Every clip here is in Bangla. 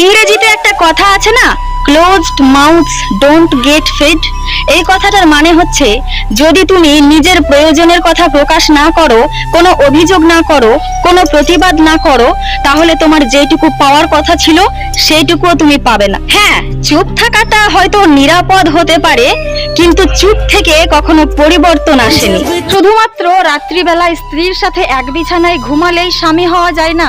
ইংরেজিতে একটা কথা আছে না? Closed mouths don't get fed এই কথাটার মানে হচ্ছে, যদি তুমি নিজের প্রয়োজনের কথা প্রকাশ না করো, কোনো অভিযোগ না করো, কোনো প্রতিবাদ না করো, তাহলে তোমার যেটুকু পাওয়ার কথা ছিল, সেইটুকুও তুমি পাবে না। হ্যাঁ চুপ থাকাটা হয়তো নিরাপদ হতে পারে, কিন্তু চুপ থেকে কখনো পরিবর্তন আসেনি। শুধুমাত্র রাত্রিবেলায় স্ত্রীর সাথে এক বিছানায় ঘুমালেই স্বামী হওয়া যায় না।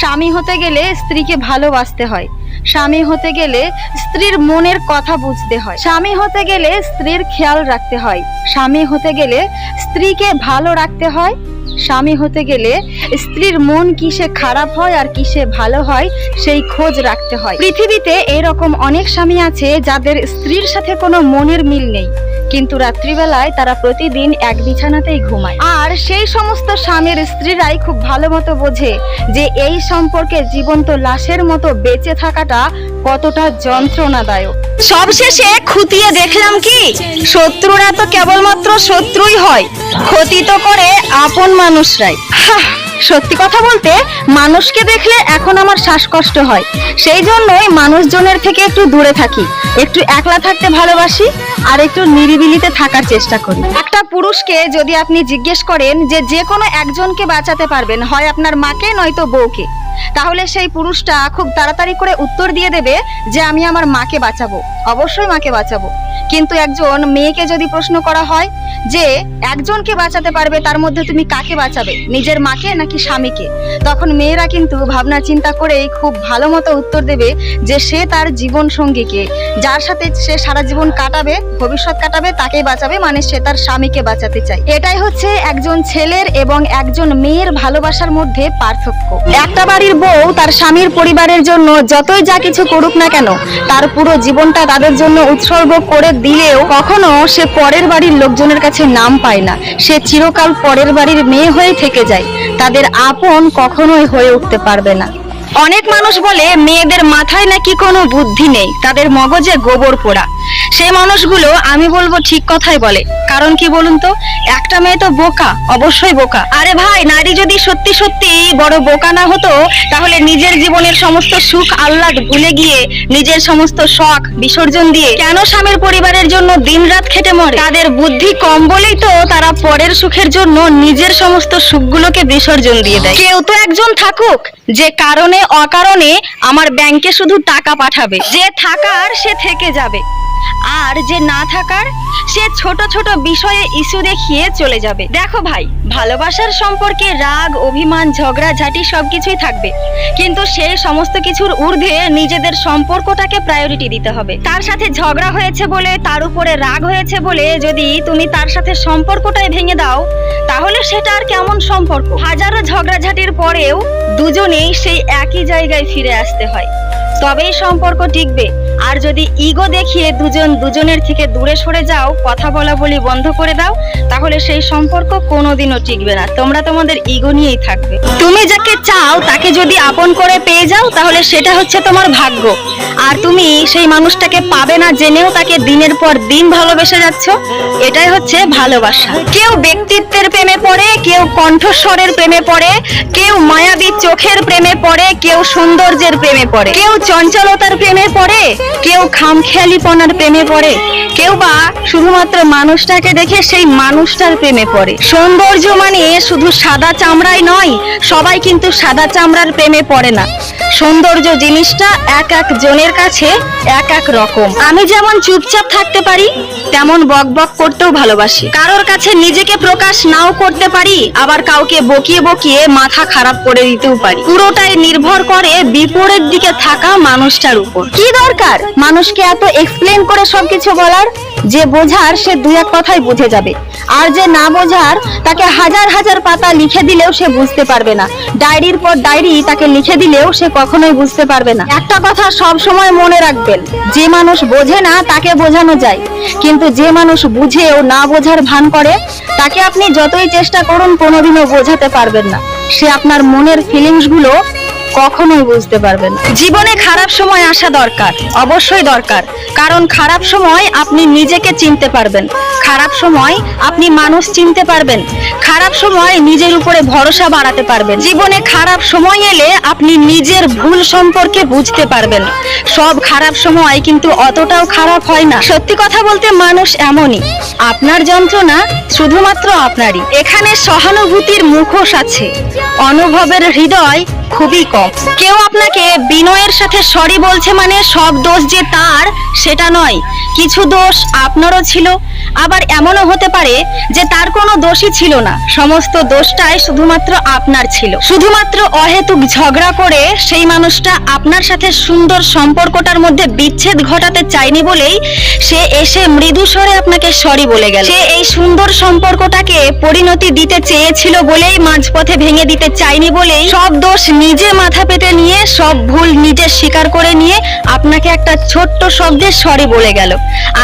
স্বামী হতে গেলে স্ত্রীকে ভালোবাসতে হয়। স্বামী হতে গেলে স্ত্রীর মনের কথা বুঝতে হয়। স্বামী হতে গেলে স্ত্রীর খেয়াল রাখতে হয়। স্বামী হতে গেলে স্ত্রীকে ভালো রাখতে হয়। স্বামী হতে গেলে স্ত্রীর মন কিসে খারাপ হয় আর কিসে ভালো হয়, সেই খোঁজ রাখতে হয়। পৃথিবীতে এরকম অনেক স্বামী আছে যাদের স্ত্রীর সাথে কোনো মনের মিল নেই। কিন্তু রাত্রিবেলায় তারা প্রতিদিন এক বিছানাতেই ঘুমায়। আর সেই সমস্ত স্বামীর স্ত্রীরাই খুব ভালো মতো বোঝে যে এই সম্পর্কে জীবন্ত লাশের মতো বেঁচে থাকাটা কতটা যন্ত্রণাদায়ক। সবশেষে খুঁটিয়ে দেখলাম কি, শত্রুরা তো কেবলমাত্র শত্রুই হয়, ক্ষতি তো করে আপন মানুষরাই। সত্যি কথা বলতে, মানুষকে দেখলে এখন আমার শ্বাসকষ্ট হয়। সেই জন্যই মানুষজনের থেকে একটু দূরে থাকি, একটু একলা থাকতে ভালোবাসি, আর একটু নিরিবিলিতে থাকার চেষ্টা করি। একটা পুরুষকে যদি আপনি জিজ্ঞেস করেন যে যে কোনো একজনকে বাঁচাতে পারবেন, হয় আপনার মাকে নয়তো বউকে। তাহলে সেই পুরুষটা খুব তাড়াতাড়ি করে উত্তর দিয়ে দেবে যে আমি আমার মাকে বাঁচাবো। অবশ্যই মাকে বাঁচাবো। কিন্তু একজন মেয়েকে যদি প্রশ্ন করা হয় যে, একজনকে বাঁচাতে পারবে তার মধ্যে তুমি কাকে বাঁচাবে? নিজের মাকে নাকি স্বামীকে? তখন মেয়েরা কিন্তু ভাবনা চিন্তা করেই খুব ভালো মতো উত্তর দেবে যে, সে তার জীবন সঙ্গীকে। যার সাথে সে সারা জীবন কাটাবে, ভবিষ্যৎ কাটাবে, তাকেই বাঁচাবে মানে সে তার স্বামীকে বাঁচাতে চায়। এটাই হচ্ছে একজন ছেলের এবং একজন মেয়ের ভালোবাসার মধ্যে পার্থক্য। একটা বাড়ির বউ তার স্বামীর পরিবারের জন্য যতই যা কিছু করুক না কেন, তার পুরো জীবনটা তাদের জন্য উৎসর্গ করে দিলেও কখনো সে পরের বাড়ির লোকজনের কাছে নাম পায় না। সে চিরকাল পরের বাড়ির মেয়ে হয়ে থেকে যায়। তাদের আপন কখনোই হয়ে উঠতে পারবে না। অনেক মানুষ বলে, মেয়েদের মাথায় নাকি কোনো বুদ্ধি নেই, তাদের মগজে গোবর পোড়া। সেই মানুষগুলো, আমি বলব, ঠিক কথাই বলে। কারণ কি বলুন তো? একটা মেয়ে তো বোকা, অবশ্যই বোকা। আরে ভাই, নারী যদি সত্যি সত্যি বড় বোকা না হতো, তাহলে নিজের জীবনের সমস্ত সুখ, আহ্লাদ ভুলে গিয়ে নিজের সমস্ত শখ, বিসর্জন দিয়ে কেন স্বামীর পরিবারের জন্য দিনরাত খেটে মরে? তাদের বুদ্ধি কম বলেই তো তারা পরের সুখের জন্য নিজের সমস্ত সুখগুলোকে বিসর্জন দিয়ে দেয়। কেউ তো একজন থাকুক, যে কারণে অকারণে আমার ব্যাংকে শুধু টাকা পাঠাবে। যে থাকার সে থেকে যাবে। আর যে না থাকার, সে ছোট ছোট বিষয়ে ইস্যু দেখিয়ে চলে যাবে। দেখো ভাই, ভালোবাসার সম্পর্কে রাগ, অভিমান, ঝগড়া, ঝাঁটি সবকিছুই থাকবে। কিন্তু সেই সমস্ত কিছুর ঊর্ধ্বে নিজেদের সম্পর্কটাকে প্রায়োরিটি দিতে হবে। তার সাথে ঝগড়া হয়েছে বলে, তার উপরে রাগ হয়েছে বলে যদি তুমি তার সাথে সম্পর্কটাই ভেঙে দাও, তাহলে সেটা আর কেমন সম্পর্ক? হাজারো ঝগড়াঝাটির পরেও দুজনেই সেই একই জায়গায় ফিরে আসতে হয়। তবেই সম্পর্ক টিকবে। আর যদি ইগো দেখিয়ে দুজন দুজনের থেকে দূরে সরে যাও, কথা বলা বলি বন্ধ করে দাও, তাহলে সেই সম্পর্ক কোনোদিনও টিকবে না। তোমরা তোমাদের ইগো নিয়েই থাকবে। তুমি যাকে চাও, তাকে যদি আপন করে পেয়ে যাও, তাহলে সেটা হচ্ছে তোমার ভাগ্য। আর তুমি সেই মানুষটাকে পাবে না জেনেও তাকে দিনের পর দিন ভালোবেসে যাচ্ছ, এটাই হচ্ছে ভালোবাসা। কেউ ব্যক্তিত্বের প্রেমে পড়ে, কেউ কণ্ঠস্বরের প্রেমে পড়ে, কেউ মায়াবী চোখের প্রেমে পড়ে, কেউ সৌন্দর্যের প্রেমে পড়ে। কেউ চঞ্চলতার প্রেমে পড়ে, কেউ খামখেয়ালিপনার প্রেমে পড়ে। কেউ বা শুধুমাত্র মানুষটাকে দেখে সেই মানুষটার প্রেমে পড়ে। সৌন্দর্য মানে শুধু সাদা চামড়াই নয়, সবাই কিন্তু সাদা চামড়ার প্রেমে পড়ে না। সৌন্দর্য জিনিসটা এক এক জনের কাছে এক এক রকম। আমি যেমন চুপচাপ থাকতে পারি, তেমন বক বক করতেও ভালোবাসি। কারোর কাছে নিজেকে প্রকাশ নাও করতে পারি, আবার কাউকে বকিয়ে বকিয়ে মাথা খারাপ করে দিতেও পারি। পুরোটাই নির্ভর করে বিপরীত দিকে থাকা মানুষটার উপর। কি দরকার? মানুষকে এত এক্সপ্লেন করে সবকিছু বলার? যে বোঝার সে দুই এক কথাই বুঝে যাবে। আর যে না বোঝার, তাকে হাজার হাজার পাতা লিখে দিলেও সে বুঝতে পারবে না। ডায়েরির পর ডায়েরি তাকে লিখে দিলেও সে কখনোই বুঝতে পারবে না। একটা কথা সব সময় মনে রাখবেন, যে মানুষ বোঝে না, তাকে বোঝানো যায়। কিন্তু যে মানুষ বুঝেও না বোঝার ভান করে, তাকে আপনি যতই চেষ্টা করুন, কোনোদিনও বোঝাতে পারবেন না। সে আপনার মনের ফিলিংসগুলো কখনোই বুঝতে পারবেন। জীবনে খারাপ সময় আসা দরকার, অবশ্যই দরকার। কারণ খারাপ সময় আপনি নিজেকে চিনতে পারবেন। খারাপ সময় আপনি মানুষ চিনতে পারবেন। খারাপ সময় নিজের উপরে ভরসা বাড়াতে পারবেন। জীবনে খারাপ সময় এলে আপনি নিজের ভুল সম্পর্কে বুঝতে পারবেন। সব খারাপ সময় কিন্তু অতটাও খারাপ হয় না। সত্যি কথা বলতে মানুষ এমনই। আপনার যন্ত্রণা শুধুমাত্র আপনারই। এখানে সহানুভূতির মুখোশ আছে। অনুভবের হৃদয় খুবই কম। কেউ আপনাকে বিনয়ের সাথে সরি বলছে মানে সব দোষ যে তার, সেটা নয়। কিছু দোষ আপনারও ছিল। আবার এমনও হতে পারে যে তার কোনো দোষই ছিল না। সমস্ত দোষটাই শুধুমাত্র আপনার ছিল। শুধুমাত্র অহেতুক ঝগড়া করে সেই মানুষটা আপনার সাথে সুন্দর সম্পর্কটার মধ্যে বিচ্ছেদ ঘটাতে চায়নি বলেই সে এসে মৃদু স্বরে আপনাকে সরি বলে গেল। সে এই সুন্দর সম্পর্কটাকে পরিণতি দিতে চেয়েছিল বলেই মাঝপথে ভেঙে দিতে চায়নি বলেই সব দোষ নিজে মাথা পেতে নিয়ে, সব ভুল নিজে স্বীকার করে নিয়ে আপনাকে একটা ছোট্ট শব্দে সরি বলে গেল।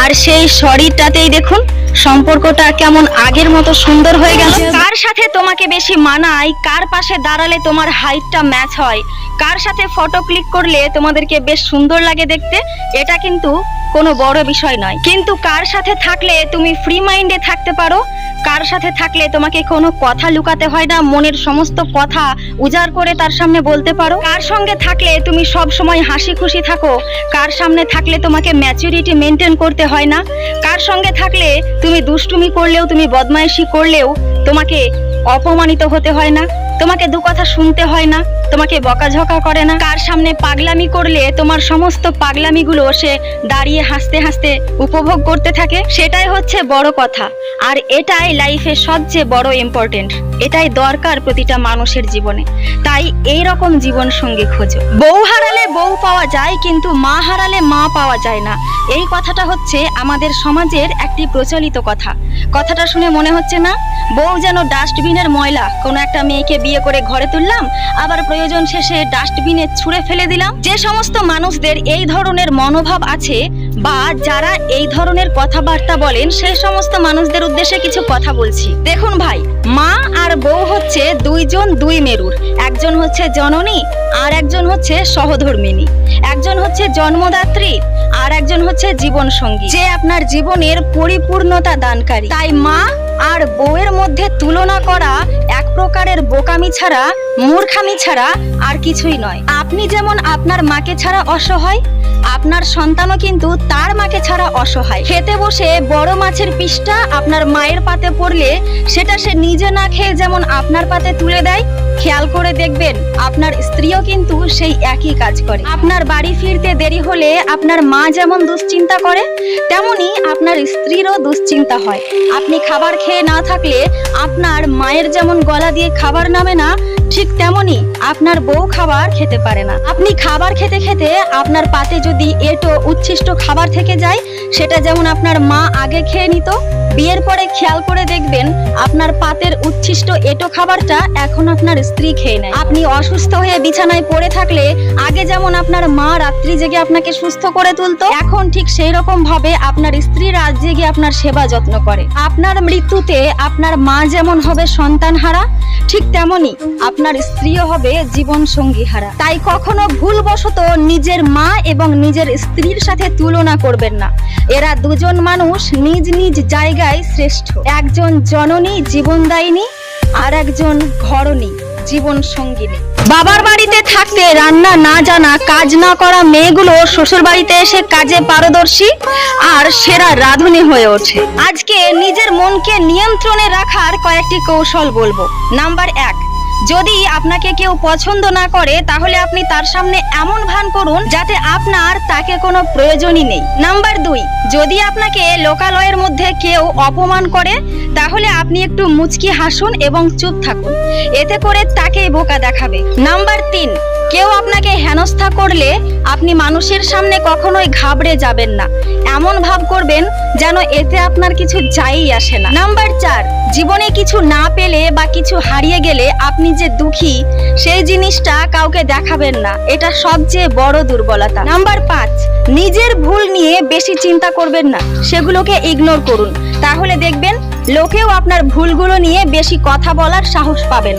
আর সেই সরিটাতেই দেখুন সম্পর্কটা কেমন আগের মতো সুন্দর হয়ে গেল? কার সাথে তোমাকে বেশি মানায়, কার পাশে দাঁড়ালে তোমার হাইটটা ম্যাচ হয়? কার সাথে ফটো ক্লিক করলে তোমাদেরকে বেশ সুন্দর লাগে দেখতে? এটা কিন্তু কোনো বড় বিষয় নয়। কিন্তু কার সাথে থাকলে তুমি ফ্রি মাইন্ডে থাকতে পারো? কার সাথে থাকলে তোমাকে কোনো কথা লুকাতে হয় না? মনের সমস্ত কথা উজাড় করে তার সামনে বলতে পারো? কার সঙ্গে থাকলে তুমি সব সময় হাসি খুশি থাকো? কার সামনে থাকলে তোমাকে ম্যাচুরিটি মেনটেন করতে হয় না? কার সঙ্গে থাকলে তুমি দুষ্টুমি করলেও, তুমি বদমাইশি করলেও তোমাকে অপমানিত হতে হয় না? তোমাকে দু কথা শুনতে হয় না, তোমাকে বকাঝকা করে না। কার সামনে পাগলামি করলে তোমার সমস্ত পাগলামিগুলো সে দাঁড়িয়ে হাসতে হাসতে উপভোগ করতে থাকে? সেটাই হচ্ছে বড় কথা। আর এটাই লাইফে সবচেয়ে বড় ইম্পর্টেন্ট এটাই দরকার প্রতিটা মানুষের জীবনে। তাই এই রকম জীবন সঙ্গী খোঁজো। বউ হারালে বউ পাওয়া যায়, কিন্তু মা হারালে মা পাওয়া যায় না। এই কথাটা হচ্ছে আমাদের সমাজের একটি প্রচলিত কথা। কথাটা শুনে মনে হচ্ছে না? বউ যেন ডাস্টবিনের ময়লা, কোনো একটা মেয়েকে বিয়ে করে ঘরে তুললাম, আবার প্রয়োজন শেষে ডাস্টবিনে ছুঁড়ে ফেলে দিলাম। যে সমস্ত মানুষদের এই ধরনের মনোভাব আছে বা যারা এই ধরনের কথাবার্তা বলেন, সেই সমস্ত মানুষদের উদ্দেশ্যে কিছু কথা বলছি। দেখুন ভাই, মা আর বউ হচ্ছে দুইজন দুই মেরুর। একজন হচ্ছে জননী আর একজন হচ্ছে সহধর্মিনী। একজন হচ্ছে জন্মদাত্রী আর একজন হচ্ছে জীবন সঙ্গী যে আপনার জীবনের পরিপূর্ণতা দানকারী। তাই মা আর বউয়ের মধ্যে তুলনা করা এক প্রকারের বোকামি ছাড়া, মূর্খামি ছাড়া আর কিছুই নয়। আপনি যেমন আপনার মাকে ছাড়া অসহায় আপনার সন্তানও কিন্তু তার মাকে ছাড়া অসহায়। খেতে বসে বড় মাছের পিসটা আপনার মায়ের পাতে পড়লে সেটা সে নিজে না খেয়ে যেমন আপনার পাতে তুলে দেয়, খেয়াল করে দেখবেন আপনার স্ত্রীও কিন্তু সেই একই কাজ করে। আপনার বাড়ি ফিরতে দেরি হলে আপনার মা যেমন দুশ্চিন্তা করে, তেমনি আপনার স্ত্রীরও দুশ্চিন্তা হয়। আপনি খাবার খেয়ে না থাকলে আপনার মায়ের যেমন গলা দিয়ে খাবার নামে না ঠিক তেমনি আপনার বউ খাবার খেতে পারে না। আপনি খাবার খেতে খেতে আপনার পাতে যদি এটো উচ্ছিষ্ট খাবার থেকে যায়, সেটা যেমন আপনার মা আগে খেয়ে নিত, বিয়ের পরে খেয়াল করে দেখবেন আপনার পাতের উচ্ছিষ্ট এটো খাবারটা এখন আপনার স্ত্রী খেয়ে নেয়। আপনি অসুস্থ হয়ে বিছানায় পড়ে থাকলে আগে যেমন আপনার মা রাত্রি জেগে আপনাকে সুস্থ করে তুলতো, এখন ঠিক সেই রকম ভাবে আপনার স্ত্রী রাত জেগে আপনার সেবা যত্ন করে। আপনার মৃত্যুতে আপনার মা যেমন হবে সন্তান হারা ঠিক তেমনি আপনার স্ত্রীও হবে জীবন সঙ্গী হারা। তাই কখনো ভুলবশত নিজের মা এবং নিজের স্ত্রীর সাথে তুলনা করবেন না। এরা দুজন মানুষ নিজ নিজ জায়গায় শ্রেষ্ঠ। একজন জননী জীবনদায়িনী আর একজন ঘরণী জীবন সঙ্গিনী বাবার বাড়িতে থাকতে রান্না না জানা, কাজ না করা মেয়েগুলো শ্বশুর বাড়িতে এসে কাজে পারদর্শী আর সেরা রাঁধুনি হয়ে ওঠে। আজকে নিজের মনকে নিয়ন্ত্রণে রাখার কয়েকটি কৌশল বলব। নাম্বার এক যদি আপনাকে কেউ পছন্দ না করে, তাহলে আপনি তার সামনে এমন ভান করুন যাতে আপনার তাকে কোনো প্রয়োজনই নেই। নাম্বার দুই, যদি আপনাকে লোকালয়ের মধ্যে কেউ অপমান করে, তাহলে আপনি একটু মুচকি হাসুন এবং চুপ থাকুন। এতে করে তাকে বোকা দেখাবে। নাম্বার তিন কেউ আপনাকে হেনস্থা করলে আপনি মানুষের সামনে কখনোই ঘাবড়ে যাবেন না। এমন ভাব করবেন যেন এতে আপনার কিছু যাই আসে না। নাম্বার চার, জীবনে কিছু না পেলে বা কিছু হারিয়ে গেলে আপনি যে দুঃখী, সেই জিনিসটা কাউকে দেখাবেন না। এটা সবচেয়ে বড় দুর্বলতা। নাম্বার পাঁচ, নিজের ভুল নিয়ে বেশি চিন্তা করবেন না। সেগুলোকে ইগনোর করুন। তাহলে দেখবেন লোকেও আপনার ভুলগুলো নিয়ে বেশি কথা বলার সাহস পাবে না।